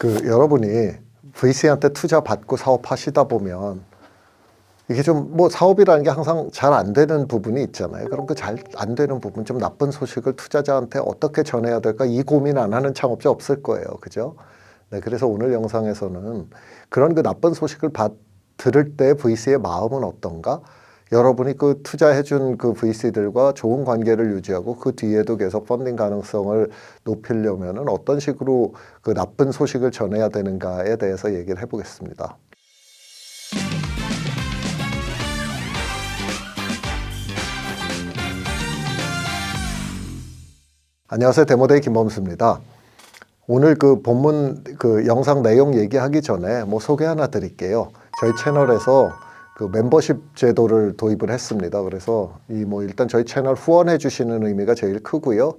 그 여러분이 VC한테 투자 받고 사업하시다 보면 이게 좀 뭐 사업이라는 게 항상 잘 안 되는 부분이 있잖아요. 그럼 그잘안 되는 부분, 좀 나쁜 소식을 투자자한테 어떻게 전해야 될까 이 고민 안 하는 창업자 없을 거예요. 그죠? 네, 그래서 오늘 영상에서는 그런 그 나쁜 소식을 받, 들을 때 VC의 마음은 어떤가? 여러분이 그 투자해준 그 VC들과 좋은 관계를 유지하고 그 뒤에도 계속 펀딩 가능성을 높이려면은 어떤 식으로 그 나쁜 소식을 전해야 되는가에 대해서 얘기를 해보겠습니다. 안녕하세요. 데모데이 김범수입니다. 오늘 그 본문 그 영상 내용 얘기하기 전에 뭐 소개 하나 드릴게요. 저희 채널에서 그 멤버십 제도를 도입을 했습니다. 그래서 이 뭐 일단 저희 채널 후원해 주시는 의미가 제일 크고요.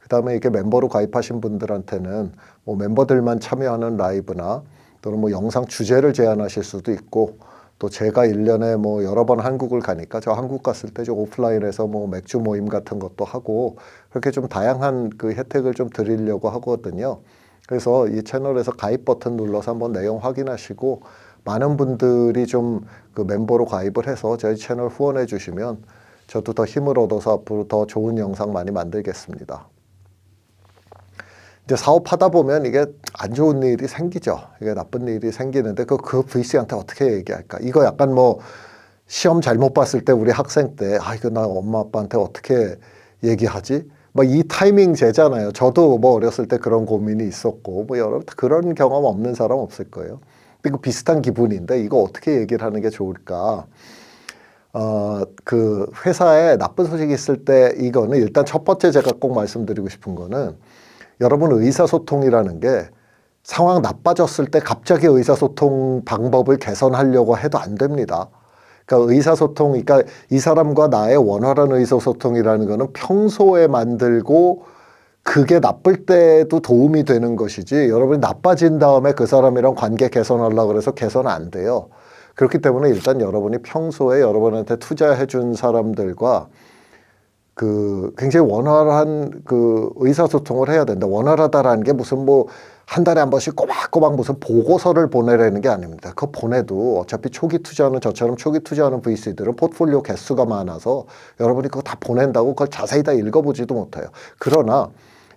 그다음에 이렇게 멤버로 가입하신 분들한테는 뭐 멤버들만 참여하는 라이브나 또는 뭐 영상 주제를 제안하실 수도 있고 또 제가 일년에뭐 여러 번 한국을 가니까 저 한국 갔을 때 좀 오프라인에서 뭐 맥주 모임 같은 것도 하고 그렇게 좀 다양한 그 혜택을 좀 드리려고 하거든요. 그래서 이 채널에서 가입 버튼 눌러서 한번 내용 확인하시고 많은 분들이 좀 그 멤버로 가입을 해서 저희 채널 후원해 주시면 저도 더 힘을 얻어서 앞으로 더 좋은 영상 많이 만들겠습니다. 이제 사업하다 보면 이게 안 좋은 일이 생기죠. 이게 나쁜 일이 생기는데 그, 그 VC한테 어떻게 얘기할까? 이거 약간 뭐 시험 잘못 봤을 때 우리 학생 때 아, 이거 나 엄마 아빠한테 어떻게 얘기하지? 뭐이 타이밍 제잖아요. 저도 뭐 어렸을 때 그런 고민이 있었고 뭐 여러분 그런 경험 없는 사람 없을 거예요. 그 비슷한 기분인데 이거 어떻게 얘기를 하는 게 좋을까? 어, 그 회사에 나쁜 소식이 있을 때 이거는 일단 첫 번째 제가 꼭 말씀드리고 싶은 거는 여러분 의사소통이라는 게 상황 나빠졌을 때 갑자기 의사소통 방법을 개선하려고 해도 안 됩니다. 그러니까 의사소통, 그러니까 이 사람과 나의 원활한 의사소통이라는 거는 평소에 만들고 그게 나쁠 때도 도움이 되는 것이지 여러분이 나빠진 다음에 그 사람이랑 관계 개선하려고 그래서 개선 안 돼요. 그렇기 때문에 일단 여러분이 평소에 여러분한테 투자해 준 사람들과 그 굉장히 원활한 그 의사소통을 해야 된다. 원활하다라는 게 무슨 뭐 한 달에 한 번씩 꼬박꼬박 무슨 보고서를 보내라는 게 아닙니다. 그거 보내도 어차피 초기 투자하는 저처럼 초기 투자하는 VC들은 포트폴리오 개수가 많아서 여러분이 그거 다 보낸다고 그걸 자세히 다 읽어보지도 못해요. 그러나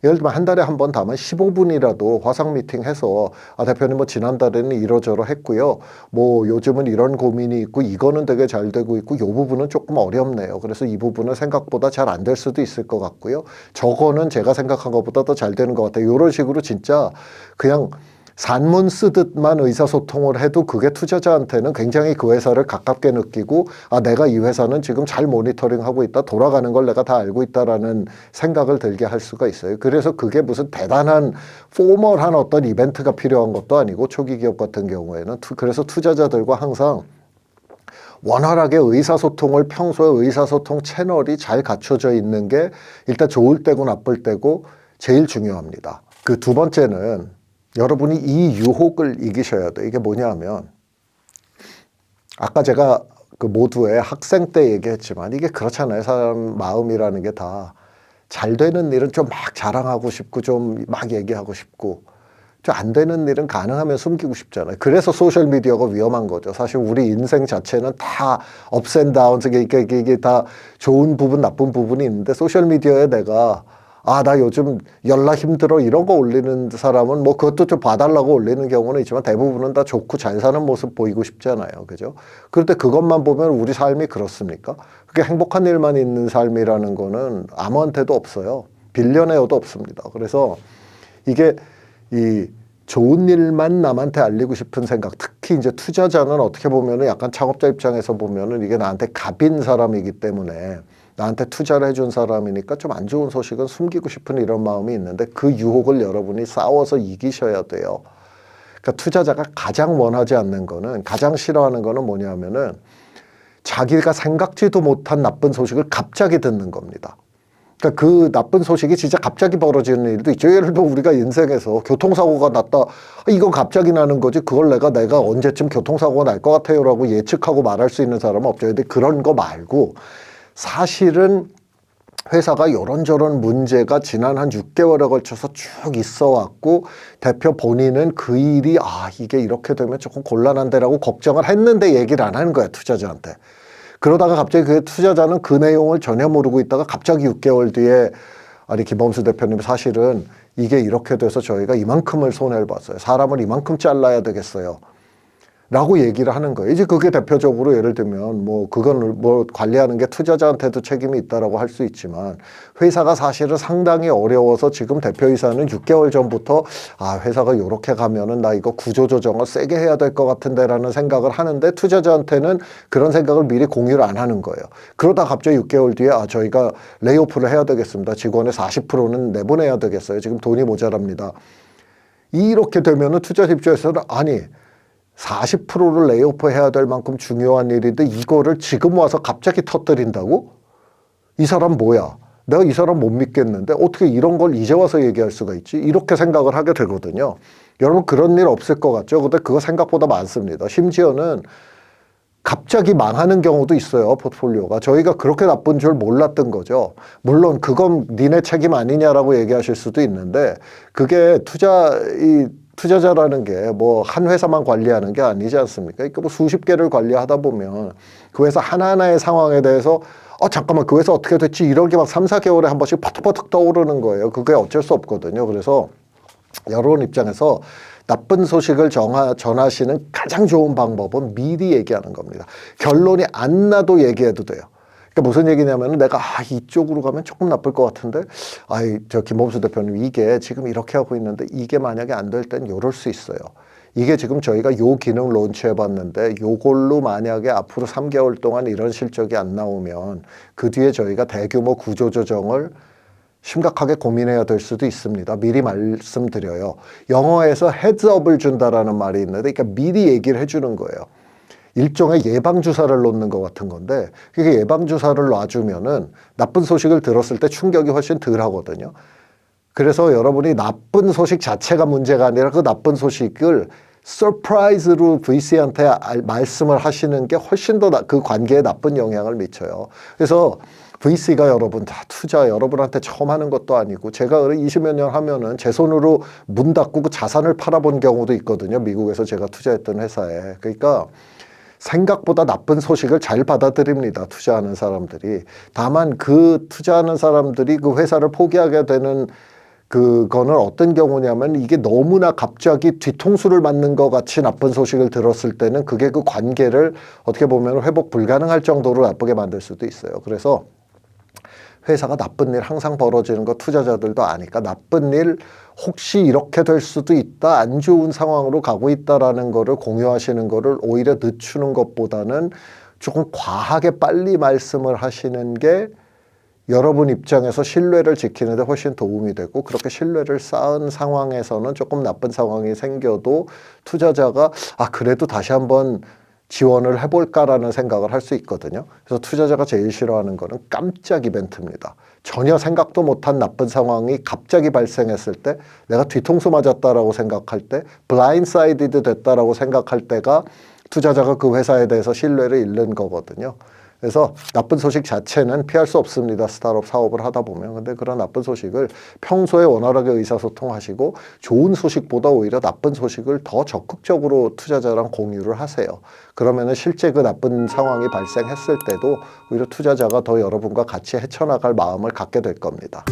예를 들면 한 달에 한 번 다면 15분이라도 화상 미팅 해서 아 대표님 뭐 지난달에는 이러저러 했고요. 뭐 요즘은 이런 고민이 있고 이거는 되게 잘 되고 있고 요 부분은 조금 어렵네요. 그래서 이 부분은 생각보다 잘 안 될 수도 있을 것 같고요. 저거는 제가 생각한 것보다 더 잘 되는 것 같아요. 이런 식으로 진짜 그냥 산문 쓰듯만 의사소통을 해도 그게 투자자한테는 굉장히 그 회사를 가깝게 느끼고 아 내가 이 회사는 지금 잘 모니터링하고 있다 돌아가는 걸 내가 다 알고 있다라는 생각을 들게 할 수가 있어요. 그래서 그게 무슨 대단한 포멀한 어떤 이벤트가 필요한 것도 아니고 초기 기업 같은 경우에는 투, 그래서 투자자들과 항상 원활하게 의사소통을 평소에 의사소통 채널이 잘 갖춰져 있는 게 일단 좋을 때고 나쁠 때고 제일 중요합니다. 그 두 번째는 여러분이 이 유혹을 이기셔야 돼. 이게 뭐냐 하면 아까 제가 그 모두의 학생 때 얘기했지만 이게 그렇잖아요. 사람 마음이라는 게 다 잘 되는 일은 좀 막 자랑하고 싶고 좀 막 얘기하고 싶고 좀 안 되는 일은 가능하면 숨기고 싶잖아요. 그래서 소셜 미디어가 위험한 거죠. 사실 우리 인생 자체는 다 업스 앤 다운스 이게, 이게, 이게 다 좋은 부분 나쁜 부분이 있는데 소셜 미디어에 내가 아, 나 요즘 연락 힘들어 거 올리는 사람은 뭐 그것도 좀 봐달라고 올리는 경우는 있지만 대부분은 다 좋고 잘 사는 모습 보이고 싶잖아요. 그죠? 그런데 그것만 보면 우리 삶이 그렇습니까? 그게 행복한 일만 있는 삶이라는 거는 아무한테도 없어요. 빌려내어도 없습니다. 그래서 이게 이 좋은 일만 남한테 알리고 싶은 생각, 특히 이제 투자자는 어떻게 보면은 약간 창업자 입장에서 보면은 이게 나한테 갑인 사람이기 때문에 나한테 투자를 해준 사람이니까 좀 안 좋은 소식은 숨기고 싶은 이런 마음이 있는데 그 유혹을 여러분이 싸워서 이기셔야 돼요. 그러니까 투자자가 가장 원하지 않는 거는 가장 싫어하는 거는 뭐냐면은 자기가 생각지도 못한 나쁜 소식을 갑자기 듣는 겁니다. 그러니까 그 나쁜 소식이 진짜 갑자기 벌어지는 일도 있죠. 예를 들어 우리가 인생에서 교통사고가 났다. 아, 이건 갑자기 나는 거지. 그걸 내가 내가 언제쯤 교통사고가 날 것 같아요라고 예측하고 말할 수 있는 사람은 없죠. 근데 그런 거 말고 사실은 회사가 이런저런 문제가 지난 한 6개월에 걸쳐서 쭉 있어 왔고 대표 본인은 그 일이 아 이게 이렇게 되면 조금 곤란한데라고 걱정을 했는데 얘기를 안 하는 거야 투자자한테. 그러다가 갑자기 그 투자자는 그 내용을 전혀 모르고 있다가 갑자기 6개월 뒤에 아니 김범수 대표님 사실은 이게 이렇게 돼서 저희가 이만큼을 손해를 봤어요. 사람을 이만큼 잘라야 되겠어요 라고 얘기를 하는 거예요. 이제 그게 대표적으로 예를 들면 뭐 그건 뭐 관리하는 게 투자자한테도 책임이 있다라고 할 수 있지만 회사가 사실은 상당히 어려워서 지금 대표이사는 6개월 전부터 아 회사가 요렇게 가면은 나 이거 구조 조정을 세게 해야 될 것 같은데라는 생각을 하는데 투자자한테는 그런 생각을 미리 공유를 안 하는 거예요. 그러다 갑자기 6개월 뒤에 아 저희가 레이오프를 해야 되겠습니다. 직원의 40%는 내보내야 되겠어요. 지금 돈이 모자랍니다. 이렇게 되면은 투자자 입장에서는 아니 40%를 레이오프 해야 될 만큼 중요한 일인데 이거를 지금 와서 갑자기 터뜨린다고? 이 사람 뭐야? 내가 이 사람 못 믿겠는데 어떻게 이런 걸 이제 와서 얘기할 수가 있지? 이렇게 생각을 하게 되거든요. 여러분 그런 일 없을 것 같죠? 근데 그거 생각보다 많습니다. 심지어는 갑자기 망하는 경우도 있어요, 포트폴리오가. 저희가 그렇게 나쁜 줄 몰랐던 거죠. 물론 그건 니네 책임 아니냐라고 얘기하실 수도 있는데 그게 투자, 이 투자자라는 게 뭐 한 회사만 관리하는 게 아니지 않습니까? 그러니까 뭐 수십 개를 관리하다 보면 그 회사 하나하나의 상황에 대해서 어, 잠깐만, 그 회사 어떻게 됐지? 이런 게막 3, 4개월에 한 번씩 퍼뜩퍼뜩 떠오르는 거예요. 그게 어쩔 수 없거든요. 그래서 여러분 입장에서 나쁜 소식을 정하, 전하시는 가장 좋은 방법은 미리 얘기하는 겁니다. 결론이 안 나도 얘기해도 돼요. 그러니까 무슨 얘기냐면 내가 아, 이쪽으로 가면 조금 나쁠 것 같은데 아이 저 김범수 대표님 이게 지금 이렇게 하고 있는데 이게 만약에 안 될땐 이럴 수 있어요. 이게 지금 저희가 요 기능 론치해 봤는데 요걸로 만약에 앞으로 3개월 동안 이런 실적이 안 나오면 그 뒤에 저희가 대규모 구조 조정을 심각하게 고민해야 될 수도 있습니다. 미리 말씀드려요. 영어에서 헤드업을 준다라는 말이 있는데 그러니까 미리 얘기를 해 주는 거예요. 일종의 예방 주사를 놓는 것 같은 건데 그게 예방 주사를 놔주면은 나쁜 소식을 들었을 때 충격이 훨씬 덜 하거든요. 그래서 여러분이 나쁜 소식 자체가 문제가 아니라 그 나쁜 소식을 서프라이즈로 VC한테 알- 말씀을 하시는 게 훨씬 더 그 관계에 나쁜 영향을 미쳐요. 그래서 VC가 여러분 다 투자 여러분한테 처음 하는 것도 아니고 제가 20여 년 하면은 제 손으로 문 닫고 그 자산을 팔아본 경우도 있거든요. 미국에서 제가 투자했던 회사에. 그러니까 생각보다 나쁜 소식을 잘 받아들입니다. 투자하는 사람들이. 다만 그 투자하는 사람들이 그 회사를 포기하게 되는 그거는 어떤 경우냐면 이게 너무나 갑자기 뒤통수를 맞는 것 같이 나쁜 소식을 들었을 때는 그게 그 관계를 어떻게 보면 회복 불가능할 정도로 나쁘게 만들 수도 있어요. 그래서 회사가 나쁜 일 항상 벌어지는 거 투자자들도 아니까 나쁜 일 혹시 이렇게 될 수도 있다 안 좋은 상황으로 가고 있다라는 거를 공유하시는 거를 오히려 늦추는 것보다는 조금 과하게 빨리 말씀을 하시는 게 여러분 입장에서 신뢰를 지키는데 훨씬 도움이 되고 그렇게 신뢰를 쌓은 상황에서는 조금 나쁜 상황이 생겨도 투자자가 아 그래도 다시 한번 지원을 해볼까라는 생각을 할 수 있거든요. 그래서 투자자가 제일 싫어하는 거는 깜짝 이벤트입니다. 전혀 생각도 못한 나쁜 상황이 갑자기 발생했을 때 내가 뒤통수 맞았다라고 생각할 때 블라인사이디드 됐다라고 생각할 때가 투자자가 그 회사에 대해서 신뢰를 잃는 거거든요. 그래서 나쁜 소식 자체는 피할 수 없습니다. 스타트업 사업을 하다 보면. 근데 그런 나쁜 소식을 평소에 원활하게 의사소통하시고 좋은 소식보다 오히려 나쁜 소식을 더 적극적으로 투자자랑 공유를 하세요. 그러면은 실제 그 나쁜 상황이 발생했을 때도 오히려 투자자가 더 여러분과 같이 헤쳐나갈 마음을 갖게 될 겁니다.